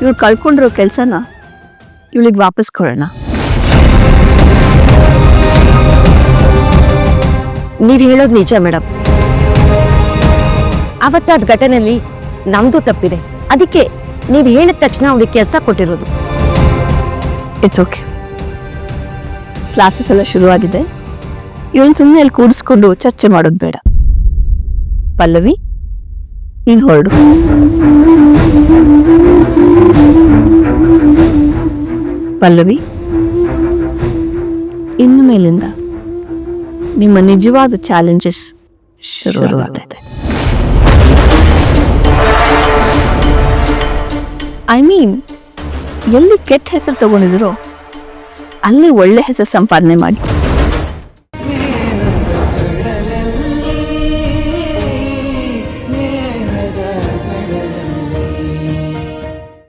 ಇವಳು ಕಳ್ಕೊಂಡಿರೋ ಕೆಲಸನ ಇವಳಿಗೆ ವಾಪಸ್ ಕೊಡೋಣ. ನೀವ್ ಹೇಳೋದು ನಿಜ ಮೇಡಮ್ ಅವತ್ತಾದ ಘಟನೆಯಲ್ಲಿ ನಮ್ದು ತಪ್ಪಿದೆ. ಅದಕ್ಕೆ ನೀವ್ ಹೇಳಿದ ತಕ್ಷಣ ಅವಳಿಗೆ ಕೆಲಸ ಕೊಟ್ಟಿರೋದು. ಇಟ್ಸ್ ಓಕೆ ಕ್ಲಾಸಸ್ ಎಲ್ಲ ಶುರುವಾಗಿದೆ. ಇವಳು ಸುಮ್ಮನೆ ಅಲ್ಲಿ ಕೂಡಿಸ್ಕೊಂಡು ಚರ್ಚೆ ಮಾಡೋದು ಬೇಡ. ಪಲ್ಲವಿ ನೀನು ಹೊರಡು. ಪಲ್ಲವಿ. ಇನ್ನು ಮೇಲಿಂದ ನಿಮ್ಮ ನಿಜವಾದ ಚಾಲೆಂಜಸ್ ಶುರುವಾಗ್ತದೆ ಐ ಮೀನ್ ಎಲ್ಲಿ ಕೆಟ್ಟ ಹೆಸರು ತಗೊಂಡಿದ್ರು, ಅಲ್ಲಿ ಒಳ್ಳೆ ಹೆಸರು ಸಂಪಾದನೆ ಮಾಡಿ.